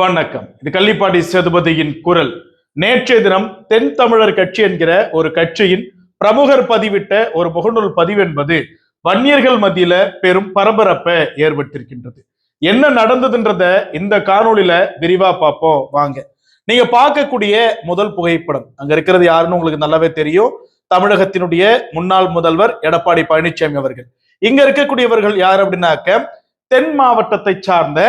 வணக்கம். இது கள்ளிப்பாடி சேதுபதியின் குரல். நேற்றைய தினம் தென் தமிழர் கட்சி என்கிற ஒரு கட்சியின் பிரமுகர் பதிவிட்ட ஒரு முகநூல் பதிவு என்பது வன்னியர்கள் மத்தியில பெரும் பரபரப்பை ஏற்பட்டிருக்கின்றது என்ன நடந்ததுன்றத இந்த காணொளியில விரிவா பார்ப்போம். வாங்க. நீங்க பார்க்கக்கூடிய முதல் புகைப்படம். அங்க இருக்கிறது யாருன்னு உங்களுக்கு நல்லாவே தெரியும். தமிழகத்தினுடைய முன்னாள் முதல்வர் எடப்பாடி பழனிசாமி அவர்கள். இங்க இருக்கக்கூடியவர்கள் யார் அப்படின்னாக்க தென் மாவட்டத்தை சார்ந்த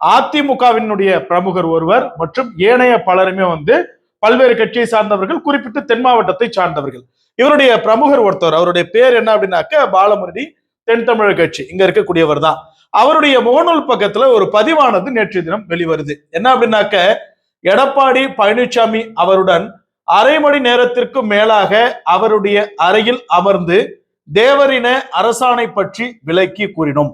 அதிமுகவினுடைய பிரமுகர் ஒருவர் மற்றும் ஏனைய பலருமே வந்து பல்வேறு கட்சியை சார்ந்தவர்கள் குறிப்பிட்டு தென் மாவட்டத்தை சார்ந்தவர்கள். இவருடைய பிரமுகர் ஒருத்தர் அவருடைய பேர் என்ன அப்படின்னாக்க பாலமுரளி தென் தமிழர் கட்சி. இங்க இருக்கக்கூடியவர் தான். அவருடைய முகநூல் பக்கத்துல ஒரு பதிவானது நேற்றைய தினம் வெளிவருது. என்ன அப்படின்னாக்க எடப்பாடி பழனிசாமி அவருடன் அரை மணி நேரத்திற்கும் மேலாக அவருடைய அறையில் அமர்ந்து தேவரின அரசாணை பற்றி விளக்கி கூறினோம்.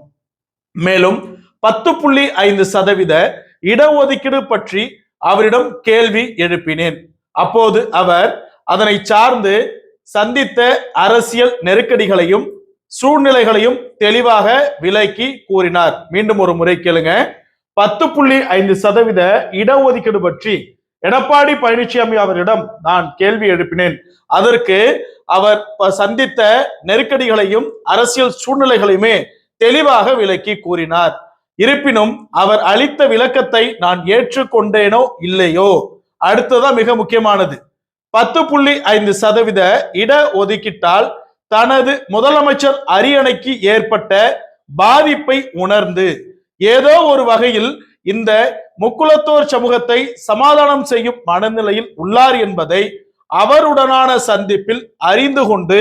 மேலும் பத்து புள்ளி ஐந்து சதவீத இடஒதுக்கீடு பற்றி அவரிடம் கேள்வி எழுப்பினேன். அப்போது அவர் அதனை சார்ந்து சந்தித்த அரசியல் நெருக்கடிகளையும் சூழ்நிலைகளையும் தெளிவாக விலக்கி கூறினார். மீண்டும் ஒரு முறை கேளுங்க. பத்து புள்ளி ஐந்து சதவீத இடஒதுக்கீடு பற்றி எடப்பாடி பழனிசாமி அவரிடம் நான் கேள்வி எழுப்பினேன். அதற்கு அவர் ப- சந்தித்த நெருக்கடிகளையும் அரசியல் சூழ்நிலைகளையுமே தெளிவாக விலக்கி கூறினார். இருப்பினும் அவர் அளித்த விளக்கத்தை நான் ஏற்றுக்கொண்டேனோ இல்லையோ? அடுத்ததான் மிக முக்கியமானது. பத்து புள்ளி ஐந்து சதவீத இட ஒதுக்கிட்டால் தனது முதலமைச்சர் அரியணைக்கு ஏற்பட்ட பாதிப்பை உணர்ந்து ஏதோ ஒரு வகையில் இந்த முக்குலத்தோர் சமூகத்தை சமாதானம் செய்யும் மனநிலையில் உள்ளார் என்பதை அவருடனான சந்திப்பில் அறிந்து கொண்டு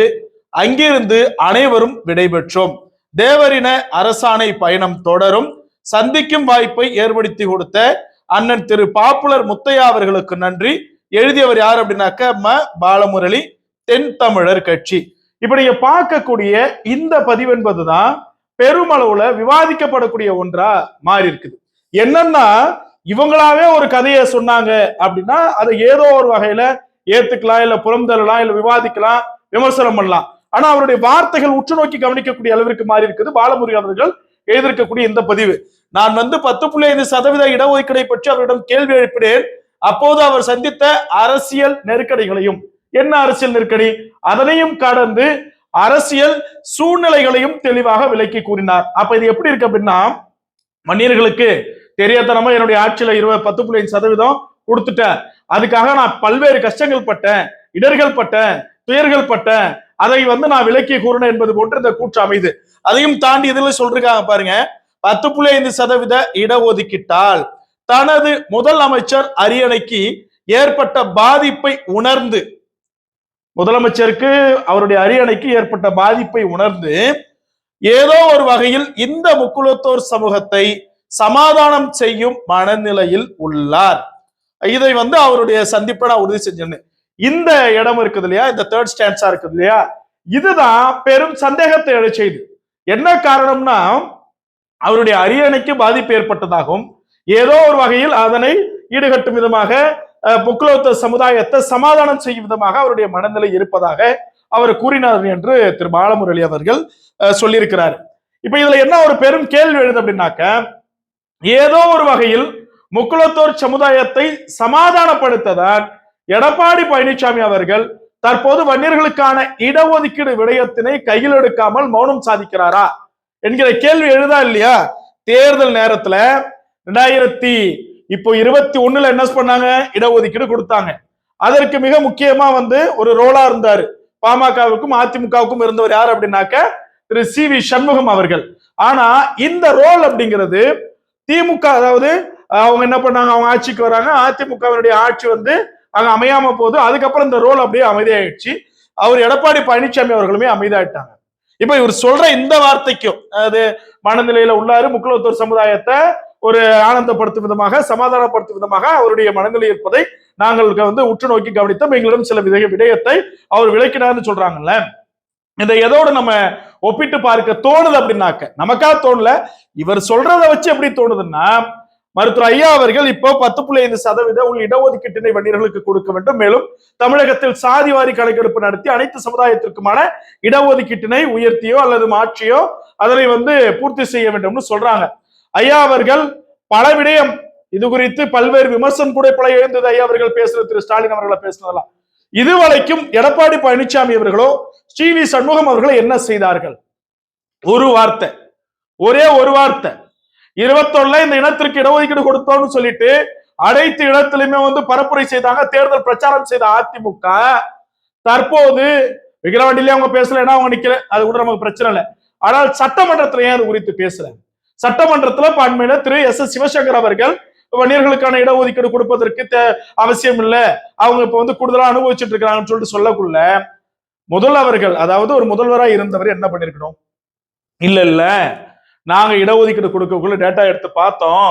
அங்கிருந்து அனைவரும் விடைபெற்றோம். தேவரின அரசாணை பயணம் தொடரும். சந்திக்கும் வாய்ப்பை ஏற்படுத்தி கொடுத்த அண்ணன் திரு பாப்புலர் முத்தையா அவர்களுக்கு நன்றி. எழுதியவர் யார் அப்படின்னாக்க ம. பாலமுரளி தென் தமிழர் கட்சி. இப்ப நீங்க பார்க்கக்கூடிய இந்த பதிவு என்பதுதான் பெருமளவுல விவாதிக்கப்படக்கூடிய ஒன்றா மாறி இருக்குது. என்னன்னா இவங்களாவே ஒரு கதையை சொன்னாங்க அப்படின்னா அதை ஏதோ ஒரு வகையில ஏத்துக்கலாம் இல்ல புறந்தரலாம் இல்ல விவாதிக்கலாம் விமர்சனம் பண்ணலாம். ஆனா அவருடைய வார்த்தைகள் உற்று நோக்கி கவனிக்கக்கூடிய அளவிற்கு மாறி இருக்குது. பாலமுருகன் அவர்கள் எழுதியிருக்கக்கூடிய இந்த பதிவு. நான் வந்து பத்து புள்ளி ஐந்து சதவீத இடஒதுக்கீடை பற்றி அவரிடம் கேள்வி எழுப்பினேன். அப்போது அவர் சந்தித்த அரசியல் நெருக்கடிகளையும் என்ன அரசியல் நெருக்கடி? அதனையும் கடந்து அரசியல் சூழ்நிலைகளையும் தெளிவாக விளக்கி கூறினார். அப்ப இது எப்படி இருக்கு அப்படின்னா மன்னியர்களுக்கு தெரியாதனமா என்னுடைய ஆட்சியில இருபது பத்து புள்ளி ஐந்து சதவீதம் கொடுத்துட்டேன். அதுக்காக நான் பல்வேறு கஷ்டங்கள் பட்டேன் இடர்கள் பட்டேன் துயர்கள் பட்டேன். அதை வந்து நான் விலக்கி கூறினேன் என்பது போன்று இந்த கூற்று அமைது. அதையும் தாண்டி இதுல சொல்றாங்க பாருங்க பத்து புள்ளி ஐந்து சதவீத இடஒதுக்கீட்டால் தனது முதல் அமைச்சர் அரியணைக்கு ஏற்பட்ட பாதிப்பை உணர்ந்து முதலமைச்சருக்கு அவருடைய அரியணைக்கு ஏற்பட்ட பாதிப்பை உணர்ந்து ஏதோ ஒரு வகையில் இந்த முக்குலத்தோர் சமூகத்தை சமாதானம் செய்யும் மனநிலையில் உள்ளார். இதை வந்து அவருடைய சந்திப்பை நான் உறுதி செஞ்சேன்னு. இந்த இடம் இருக்குது இல்லையா? இந்த தேர்ட் ஸ்டான்ஸா இருக்குது இல்லையா? இதுதான் பெரும் சந்தேகத்தை எழச் செய்து என்ன காரணம்னா அவருடைய அரியணைக்கு பாதிப்பு ஏற்பட்டதாகும் ஏதோ ஒரு வகையில் அதனை ஈடுகட்டும் விதமாக புக்குலோத்த சமுதாயத்தை சமாதானம் செய்யும் விதமாக அவருடைய மனநிலை இருப்பதாக அவர் கூறினார் என்று திரு பாலமுரளி அவர்கள் சொல்லியிருக்கிறார். இப்ப இதுல என்ன ஒரு பெரும் கேள்வி எழுது அப்படின்னாக்க ஏதோ ஒரு வகையில் முக்குலத்தோர் சமுதாயத்தை சமாதானப்படுத்ததான் எடப்பாடி பழனிசாமி அவர்கள் தற்போது வன்னியர்களுக்கான இடஒதுக்கீடு விடயத்தினை கையில் எடுக்காமல் மௌனம் சாதிக்கிறாரா என்கிற கேள்வி எழுதா இல்லையா? தேர்தல் நேரத்துல ரெண்டாயிரத்தி இப்போ இருபத்தி ஒண்ணுல என்ன பண்ணாங்க? இடஒதுக்கீடு கொடுத்தாங்க. அதற்கு மிக முக்கியமா வந்து ஒரு ரோலா இருந்தாரு. பாமகவுக்கும் அதிமுகவுக்கும் இருந்தவர் யார் அப்படின்னாக்க திரு சி வி சண்முகம் அவர்கள். ஆனா இந்த ரோல் அப்படிங்கிறது திமுக அதாவது அவங்க என்ன பண்ணாங்க? அவங்க ஆட்சிக்கு வராங்க. அதிமுகவினுடைய ஆட்சி வந்து அங்கே அமையாம போகுது. அதுக்கப்புறம் இந்த ரோல் அப்படியே அமைதியாயிடுச்சு. அவர் எடப்பாடி பழனிசாமி அவர்களுமே அமைதியாயிட்டாங்க. இப்ப இவர் சொல்ற இந்த வார்த்தைக்கும் அது மனநிலையில உள்ளாரு முக்குலத்தோர் சமுதாயத்தை ஒரு ஆனந்தப்படுத்தும் விதமாக சமாதானப்படுத்தும் விதமாக அவருடைய மனநிலை இருப்பதை நாங்கள் வந்து உற்று நோக்கி கவனித்தோம். எங்களிடம் சில விதை விடயத்தை அவர் விளக்கினார்னு சொல்றாங்கல்ல. இதை எதோடு நம்ம ஒப்பிட்டு பார்க்க தோணுது அப்படின்னாக்க நமக்கா தோணல? இவர் சொல்றதை வச்சு எப்படி தோணுதுன்னா மருத்துவர் ஐயா அவர்கள் இப்போ பத்து புள்ளி ஐந்து சதவீத உள் இடஒதுக்கீட்டினை வன்னியர்களுக்கு கொடுக்க வேண்டும். மேலும் தமிழகத்தில் சாதிவாரி கணக்கெடுப்பு நடத்தி அனைத்து சமுதாயத்திற்குமான இடஒதுக்கீட்டினை உயர்த்தியோ அல்லது மாற்றியோ அதனை வந்து பூர்த்தி செய்ய வேண்டும்னு சொல்றாங்க. ஐயா அவர்கள் பல விடயம் இது குறித்து பல்வேறு விமர்சனம் கூட பல எழுந்தது. ஐயா அவர்கள் பேசுறது திரு ஸ்டாலின் அவர்களை பேசுனதெல்லாம். இதுவரைக்கும் எடப்பாடி பழனிசாமி அவர்களோ ஸ்ரீ வி சண்முகம் அவர்களோ என்ன செய்தார்கள்? ஒரு வார்த்தை ஒரே ஒரு வார்த்தை இருபத்தொன்னுல இந்த இனத்திற்கு இடஒதுக்கீடு கொடுத்தோம்னு சொல்லிட்டு அனைத்து இடத்திலுமே வந்து பரப்புரை செய்தாங்க தேர்தல் பிரச்சாரம் செய்த அதிமுக. தற்போது விக்கிரவாண்டிலே அவங்க பேசலைன்னா அவங்க நிக்கல அது கூட நமக்கு பிரச்சனை இல்லை. ஆனால் சட்டமன்றத்துல ஏன் அது குறித்து பேசல? சட்டமன்றத்துல பான்மையில திரு எஸ் எஸ் சிவசங்கர் அவர்கள் வன்னியர்களுக்கான இடஒதுக்கீடு கொடுப்பதற்கு அவசியம் இல்ல. அவங்க இப்ப வந்து கூடுதலா அனுபவிச்சுட்டு இருக்காங்கன்னு சொல்லிட்டு சொல்லக்குள்ள முதல் அவர்கள் அதாவது ஒரு முதல்வரா இருந்தவர் என்ன பண்ணிருக்கணும்? இல்ல இல்ல. நாங்க இடஒதுக்கீடு கொடுக்கக்குள்ள டேட்டா எடுத்து பார்த்தோம்.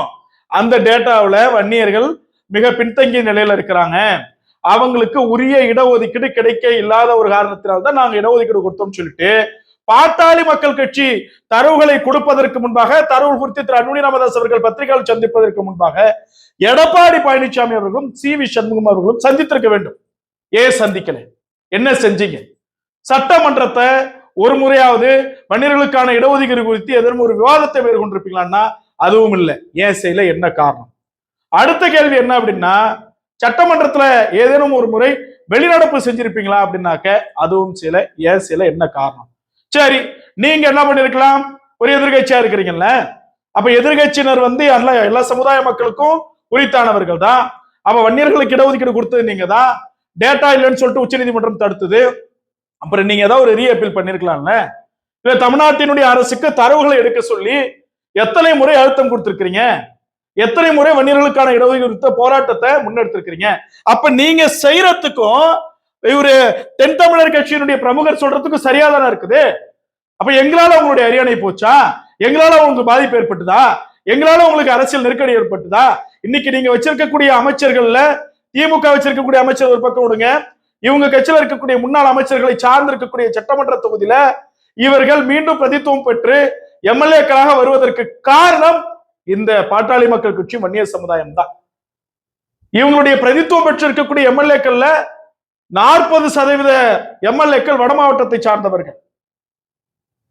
அந்த டேட்டாவில் வன்னியர்கள் மிக பின்தங்கிய நிலையில இருக்கிறாங்க. அவங்களுக்கு உரிய இடஒதுக்கீடு கிடைக்க இல்லாத ஒரு காரணத்தினால்தான் தான் நாங்க இடஒதுக்கீடு கொடுத்தோம்னு சொல்லிட்டு பாட்டாளி மக்கள் கட்சி தரவுகளை கொடுப்பதற்கு முன்பாக தரவு குறித்து திரு அன்புமணி ராமதாஸ் அவர்கள் பத்திரிகையாளர் சந்திப்பதற்கு முன்பாக எடப்பாடி பழனிசாமி அவர்களும் சி வி சண்முகம் அவர்களும் சந்தித்திருக்க வேண்டும். ஏன் சந்திக்கல? என்ன செஞ்சீங்க? சட்டமன்றத்தை ஒரு முறையாவது வன்னியர்களுக்கான இடஒதுக்கீடு குறித்து ஏதேனும் ஒரு விவாதத்தை மேற்கொண்டிருப்பீங்களான்னா அதுவும் இல்லை. ஏன் செய்யல? என்ன காரணம்? அடுத்த கேள்வி என்ன அப்படின்னா சட்டமன்றத்துல ஏதேனும் ஒரு முறை வெளிநடப்பு செஞ்சிருப்பீங்களா அப்படின்னாக்க அதுவும் சில ஏன் சில என்ன காரணம்? சரி நீங்க என்ன பண்ணிருக்கலாம்? ஒரு எதிர்கட்சியா இருக்கிறீங்கல்ல. அப்ப எதிர்கட்சியினர் வந்து எல்லா எல்லா சமுதாய மக்களுக்கும் உரித்தானவர்கள் தான். அப்ப வன்னியர்களுக்கு இடஒதுக்கீடு கொடுத்தது நீங்க தான் டேட்டா இல்லைன்னு சொல்லிட்டு உச்சநீதிமன்றம் தடுத்தது. அப்புறம் நீங்க ஏதாவது ஒரு ரீஅப்பீல் பண்ணிருக்கலாம்ல? இல்ல தமிழ்நாட்டினுடைய அரசுக்கு தரவுகளை எடுக்க சொல்லி எத்தனை முறை அழுத்தம் கொடுத்திருக்கிறீங்க? எத்தனை முறை வன்னியர்களுக்கான இடஒதுக்கீடு குறித்த போராட்டத்தை முன்னெடுத்திருக்கிறீங்க? அப்ப நீங்க செய்யறதுக்கும் இவரு தென் தமிழர் கட்சியினுடைய பிரமுகர் சொல்றதுக்கும் சரியா தானே இருக்குது? அப்ப எங்களால உங்களுடைய அரியணை போச்சா? எங்களால உங்களுக்கு பாதிப்பு ஏற்பட்டுதா? எங்களால உங்களுக்கு அரசியல் நெருக்கடி ஏற்பட்டுதா? இன்னைக்கு நீங்க வச்சிருக்கக்கூடிய அமைச்சர்கள்ல திமுக வச்சிருக்கக்கூடிய அமைச்சர் ஒரு பக்கம் விடுங்க. இவங்க கட்சியில் இருக்கக்கூடிய முன்னாள் அமைச்சர்களை சார்ந்து இருக்கக்கூடிய சட்டமன்ற தொகுதியில இவர்கள் மீண்டும் பிரதித்துவம் பெற்று எம்எல்ஏக்களாக வருவதற்கு காரணம் இந்த பாட்டாளி மக்கள் கட்சி வன்னியர் சமுதாயம் தான் இவங்களுடைய பிரதித்துவம் பெற்றிருக்கக்கூடிய எம்எல்ஏக்கள்ல நாற்பது சதவீத எம்எல்ஏக்கள் வட மாவட்டத்தை சார்ந்தவர்கள்.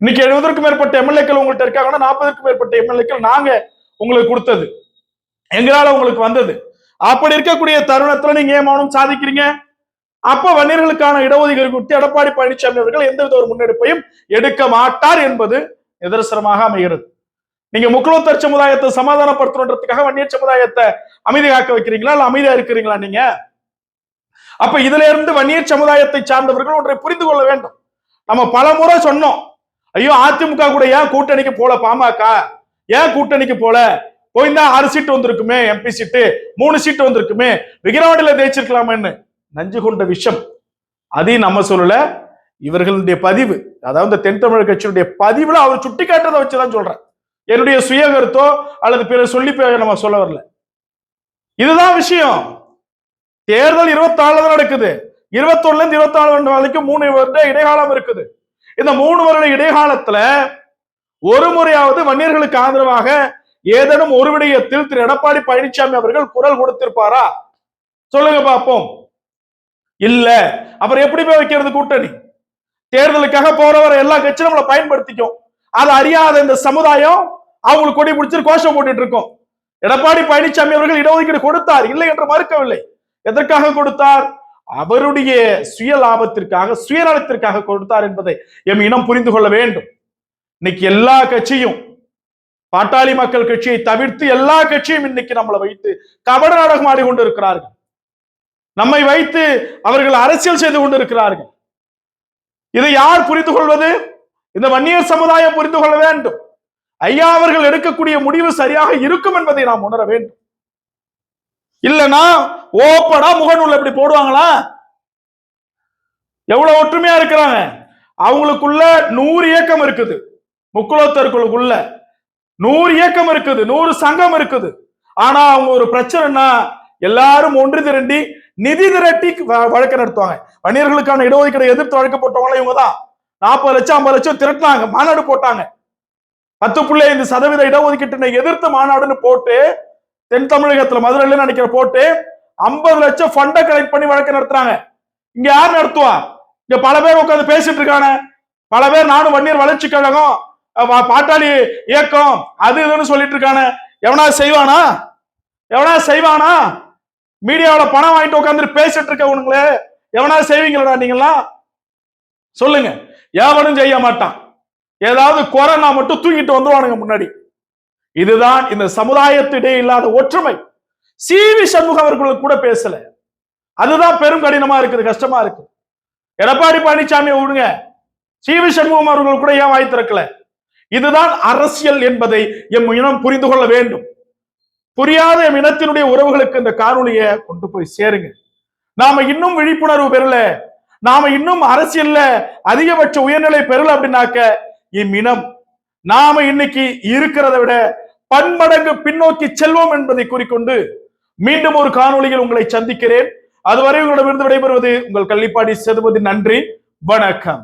இன்னைக்கு எழுபதற்கும் மேற்பட்ட எம்எல்ஏக்கள் உங்கள்கிட்ட இருக்காங்கன்னா நாற்பதுக்கும் மேற்பட்ட எம்எல்ஏக்கள் நாங்க உங்களுக்கு கொடுத்தது. எங்களால உங்களுக்கு வந்தது. அப்படி இருக்கக்கூடிய தருணத்துல நீங்க ஏன் மௌனம் சாதிக்கிறீங்க? அப்ப வன்னியர்களுக்கான இடஒதுக்கீடு குறித்து எடப்பாடி பழனிசாமி அவர்கள் எந்தவித ஒரு முன்னெடுப்பையும் எடுக்க மாட்டார் என்பது நிதர்சனமாக அமைகிறது. நீங்க முக்குலத்தர் சமுதாயத்தை சமாதானப்படுத்தணுன்றதுக்காக வன்னியர் சமுதாயத்தை அமைதி காக்க வைக்கிறீங்களா? இல்ல அமைதியா இருக்கிறீங்களா நீங்க? அப்ப இதுல இருந்து வன்னியர் சமுதாயத்தை சார்ந்தவர்கள் ஒன்றை புரிந்து கொள்ள வேண்டும். நம்ம பல முறை சொன்னோம். ஐயோ அதிமுக கூட ஏன் கூட்டணிக்கு போல பாமக? ஏன் கூட்டணிக்கு போல? போயிருந்தா ஆறு சீட்டு வந்திருக்குமே எம்பி சீட்டு மூணு சீட்டு வந்திருக்குமே. விகிரவாண்டில ஜெயிச்சிருக்கலாமேன்னு. நஞ்சு கொண்ட விஷம். அதையும் நம்ம சொல்லல. இவர்களுடைய பதிவு அதாவது தென் தமிழர் கட்சியினுடைய பதிவுல அவர் சுட்டி காட்டுறதை வச்சுதான் சொல்றேன். என்னுடைய சுய கருத்தோ அல்லது பிற சொல்லி பே- நம்ம சொல்ல வரல. இதுதான் விஷயம். தேர்தல் இருபத்தி தான் நடக்குது. இருபத்தொன்னுல இருந்து இருபத்தி வருடம் வரைக்கும் மூணு வருட இடைக்காலம் இருக்குது. இந்த மூணு வருட இடைக்காலத்துல ஒரு முறையாவது வன்னியர்களுக்கு ஆதரவாக ஏதேனும் ஒரு விடயத்தில் திரு எடப்பாடி பழனிசாமி அவர்கள் குரல் கொடுத்திருப்பாரா? சொல்லுங்க பார்ப்போம். இல்ல. அப்புறம் எப்படி போய் வைக்கிறது கூட்டணி? தேர்தலுக்காக போறவரை எல்லா கட்சியும் நம்மளை பயன்படுத்திக்கும். அதை அறியாத இந்த சமுதாயம் அவங்களுக்கு கொடி பிடிச்சிட்டு கோஷம் போட்டுட்டு இருக்கோம். எடப்பாடி பழனிசாமி அவர்கள் இடஒதுக்கீடு கொடுத்தார் இல்லை என்று மறுக்கவில்லை. எதற்காக கொடுத்தார்? அவருடைய சுய லாபத்திற்காக சுயநலத்திற்காக கொடுத்தார் என்பதை எம் இனம் புரிந்து கொள்ள வேண்டும். இன்னைக்கு எல்லா கட்சியும் பாட்டாளி மக்கள் கட்சியை தவிர்த்து எல்லா கட்சியும் இன்னைக்கு நம்மளை வைத்து கபட நாடகம் ஆடி கொண்டு இருக்கிறார்கள் நம்மை வைத்து அவர்கள் அரசியல் செய்து கொண்டிருக்கிறார்கள். இதை யார் புரிந்து கொள்வது? இந்த வன்னியர் சமுதாயம் புரிந்து கொள்ள வேண்டும். ஐயா அவர்கள் எடுக்கக்கூடிய முடிவு சரியாக இருக்கும் என்பதை நாம் உணர வேண்டும். இல்லனா ஓப்படா முகநூல் இப்படி போடுவாங்களா? எவ்வளவு ஒற்றுமையா இருக்கிறாங்க. அவங்களுக்குள்ள நூறு இயக்கம் இருக்குது. முக்குலத்தர்களுக்குள்ள நூறு இயக்கம் இருக்குது. நூறு சங்கம் இருக்குது. ஆனா அவங்க ஒரு பிரச்சனைனா எல்லாரும் ஒன்று திரண்டி நிதி திரட்டி வ- வழக்கு நடத்துவாங்க. வன்னியர்களுக்கான இடஒதுக்கீடு எதிர்த்து வழக்கு போட்டவங்க இவங்க தான் நாற்பது லட்சம் ஐம்பது லட்சம் திரட்டினாங்க. மாநாடு போட்டாங்க. பத்து புள்ளி ஐந்து சதவீத இடஒதுக்கீட்டினை எதிர்த்து மாநாடுன்னு போட்டு தென் தமிழகத்துல மதுரையில நினைக்கிற போட்டு ஐம்பது லட்சம் ஃபண்டை கலெக்ட் பண்ணி வழக்கு நடத்துறாங்க. இங்க யார் நடத்துவா? இங்க பல பேர் உட்காந்து பேசிட்டு இருக்காங்க. பல பேர் நானும் வன்னியர் வளர்ச்சி கழகம் பாட்டாளி இயக்கம் அது இதுன்னு சொல்லிட்டு இருக்கானே எவனா செய்வானா? எவனா செய்வானா? மீடியாவில் பணம் வாங்கிட்டு உட்காந்துட்டு பேசிட்டு இருக்கவனுங்களே எவனா செய்வீங்களா நீங்களா சொல்லுங்க. எவனும் செய்ய மாட்டான். ஏதாவது கொரோனா மட்டும் தூங்கிட்டு வந்துருவானுங்க முன்னாடி. இதுதான் இந்த சமுதாயத்திடையே இல்லாத ஒற்றுமை. சி வி சண்முகம் அவர்களுக்கு கூட பேசல. அதுதான் பெரும் கடினமா இருக்குது கஷ்டமா இருக்கு எடப்பாடி பழனிசாமி விடுங்க. சி வி சண்முகம் அவர்கள் கூட ஏன் வாய் திறக்கல? இதுதான் அரசியல் என்பதை எம் இனம் புரிந்து கொள்ள வேண்டும். புரியாத இனத்தினுடைய உறவுகளுக்கு இந்த காணொலியை கொண்டு போய் சேருங்க நாம இன்னும் விழிப்புணர்வு பெறல நாம இன்னும் அரசியல்ல அதிகபட்ச உயர்நிலை பெறல அப்படின்னாக்க இம் இனம். நாம இன்னைக்கு இருக்கிறதை விட பன்மடங்கு பின்னோக்கி செல்வோம் என்பதை கூறிக்கொண்டு மீண்டும் ஒரு காணொலியில் உங்களை சந்திக்கிறேன். அதுவரை உங்களிடமிருந்து விடைபெறுவது உங்கள் கள்ளிப்பாடி சேதுபதி. நன்றி வணக்கம்.